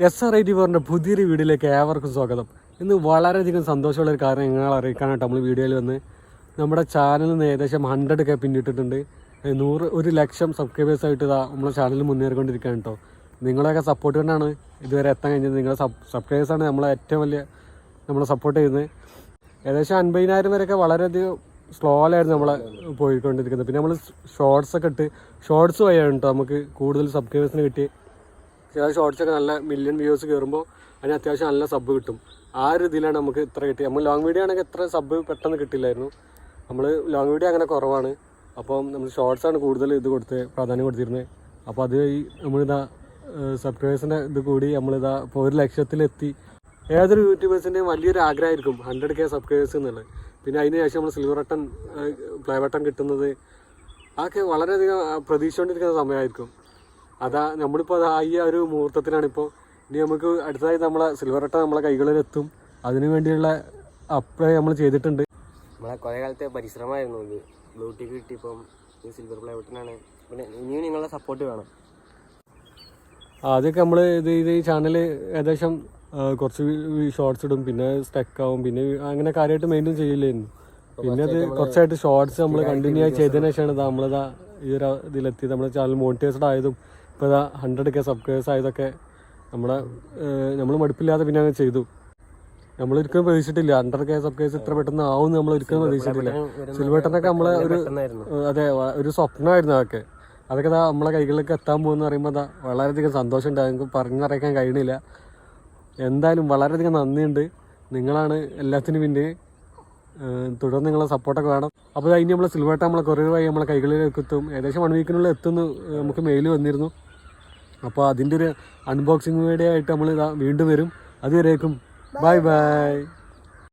S R I T ഫോറിന്റെ പുതിയൊരു വീഡിയോയിലേക്ക് ഏവർക്കും സ്വാഗതം. ഇന്ന് വളരെയധികം സന്തോഷമുള്ള ഒരു കാര്യം നിങ്ങളെ അറിയിക്കാനായിട്ട് നമ്മൾ വീഡിയോയിൽ വന്ന് നമ്മുടെ ചാനലിൽ നിന്ന് ഏകദേശം ഹൺഡ്രഡ് കെ പിന്നിട്ടിട്ടുണ്ട്. നൂറ് ഒരു ലക്ഷം സബ്സ്ക്രൈബേഴ്സ് ആയിട്ട് ഇതാ നമ്മുടെ ചാനൽ മുന്നേറിക്കൊണ്ടിരിക്കുകയാണ് കേട്ടോ നിങ്ങളെയൊക്കെ സപ്പോർട്ട് കൊണ്ടാണ് ഇതുവരെ എത്താൻ കഴിഞ്ഞത്. നിങ്ങളെ സബ്സ്ക്രൈബേഴ്സാണ് നമ്മളെ ഏറ്റവും വലിയ നമ്മളെ സപ്പോർട്ട് ചെയ്യുന്നത് ഏകദേശം അൻപതിനായിരം വരെയൊക്കെ വളരെയധികം സ്ലോയിലായിരുന്നു നമ്മളെ പോയിക്കൊണ്ടിരിക്കുന്നത്. പിന്നെ നമ്മൾ ഷോർട്സൊക്കെ ഇട്ട് ഷോർട്സ് വഴിയാണ് കേട്ടോ നമുക്ക് കൂടുതൽ സബ്സ്ക്രൈബേഴ്സിന് കിട്ടി ചില ഷോർട്സൊക്കെ നല്ല മില്യൺ വ്യൂസ് കയറുമ്പോൾ അതിന് അത്യാവശ്യം നല്ല സബ് കിട്ടും. ആ ഒരു ഇതിലാണ് നമുക്ക് ഇത്ര കിട്ടിയത്. നമ്മൾ ലോങ് വീഡിയോ ആണെങ്കിൽ എത്ര സബ് പെട്ടെന്ന് കിട്ടില്ലായിരുന്നു. നമ്മൾ ലോങ് വീഡിയോ അങ്ങനെ കുറവാണ്. അപ്പം നമ്മൾ ഷോർട്സാണ് കൂടുതൽ ഇത് കൊടുത്ത് പ്രാധാന്യം കൊടുത്തിരുന്നത്. അപ്പോൾ അത് ഈ നമ്മളിതാ സബ്സ്ക്രൈബേഴ്സിന്റെ ഇത് കൂടി നമ്മളിതാ ഇപ്പോൾ ഒരു ലക്ഷത്തിലെത്തി. ഏതൊരു യൂട്യൂബേഴ്സിന്റെയും വലിയൊരു ആഗ്രഹമായിരിക്കും ഹൺഡ്രഡ് കെ സബ്സ്ക്രൈബേഴ്സ് എന്നുള്ളത്. പിന്നെ അതിന് ശേഷം നമ്മൾ സിൽവർ ബട്ടൺ പ്ലേ ബട്ടൺ കിട്ടുന്നത്. അതൊക്കെ വളരെയധികം പ്രതീക്ഷ പ്രതീക്ഷിച്ചുകൊണ്ടിരിക്കുന്ന സമയമായിരിക്കും. അതാ നമ്മളിപ്പോൾ അതാ ഈ ഒരു മുഹൂർത്തത്തിലാണ് ഇപ്പോൾ ഇനി നമുക്ക് അടുത്തതായി നമ്മളെ സിൽവർ ബട്ടൺ നമ്മളെ കൈകളിലെത്തും. അതിനു വേണ്ടിയുള്ള അപ്ലൈ നമ്മൾ ചെയ്തിട്ടുണ്ട്. നമ്മളെ കുറേ കാലത്തെ പരിശ്രമമായിരുന്നു ഇത്. ബ്ലൂ ടിക്ക് കിട്ടിയപ്പം ഈ സിൽവർ പ്ലേ ബട്ടനാണ് പിന്നെ ഇനിയും നിങ്ങളുടെ സപ്പോർട്ട് വേണം. ആദ്യമൊക്കെ നമ്മൾ ഇത് ഇത് ഈ ചാനൽ ഏകദേശം ആ, കുറച്ച് ഷോർട്സ് ഇടും. പിന്നെ സ്റ്റക്ക് ആവും. പിന്നെ അങ്ങനെ കാര്യമായിട്ട് മെയിന്റെയിൻ ചെയ്യില്ലായിരുന്നു പിന്നെ അത് കുറച്ചായിട്ട് ഷോർട്സ് നമ്മൾ കണ്ടിന്യൂ ആയി ചെയ്തതിനു ശേഷമാണ് നമ്മളിതാ ഈ ഒരു ഇതിലെത്തി നമ്മുടെ ചാനൽ മോണിറ്റൈസ്ഡ് ആയതും ഇപ്പോൾ ഇതാ ഹൺഡ്രഡ് കെ സബ്സ്ക്രൈബേഴ്സ് ആയതൊക്കെ നമ്മളെ നമ്മൾ മടുപ്പില്ലാതെ പിന്നെ അങ്ങ് ചെയ്തു. നമ്മൾ ഒരിക്കലും പ്രതീക്ഷിച്ചിട്ടില്ല. ഹൺഡ്രഡ് കെ സബ്സ്ക്രൈബേഴ്സ് ഇത്ര പെട്ടെന്ന് ആവും നമ്മൾ ഒരിക്കലും പ്രതീക്ഷിച്ചിട്ടില്ല. സിൽവേട്ടനൊക്കെ നമ്മളെ ഒരു അതെ ഒരു സ്വപ്നമായിരുന്നു അതൊക്കെ. അതൊക്കെ ഇതാ നമ്മളെ കൈകളിലേക്ക് എത്താൻ പോകുന്ന പറയുമ്പോൾ അതാ വളരെയധികം സന്തോഷമുണ്ട്. നിങ്ങൾക്ക് പറഞ്ഞറിയിക്കാൻ കഴിയണില്ല. എന്തായാലും വളരെയധികം നന്ദിയുണ്ട്. നിങ്ങളാണ് എല്ലാത്തിനും പിന്നെ തുടർന്ന് നിങ്ങളെ സപ്പോർട്ടൊക്കെ വേണം. അപ്പോൾ അതിന് നമ്മളെ സിൽവേട്ട നമ്മളെ കുറേ വഴി നമ്മളെ കൈകളിലേക്ക് എത്തും. ഏകദേശം വൺ വീക്കിനുള്ളിൽ എത്തുന്നു നമുക്ക് മെയിൽ വന്നിരുന്നു. അപ്പോൾ അതിന്റെ ഒരു അൺബോക്സിങ് വീഡിയോ ആയിട്ട് നമ്മൾ വീണ്ടും വരും. അതുവരേക്കും. Bye bye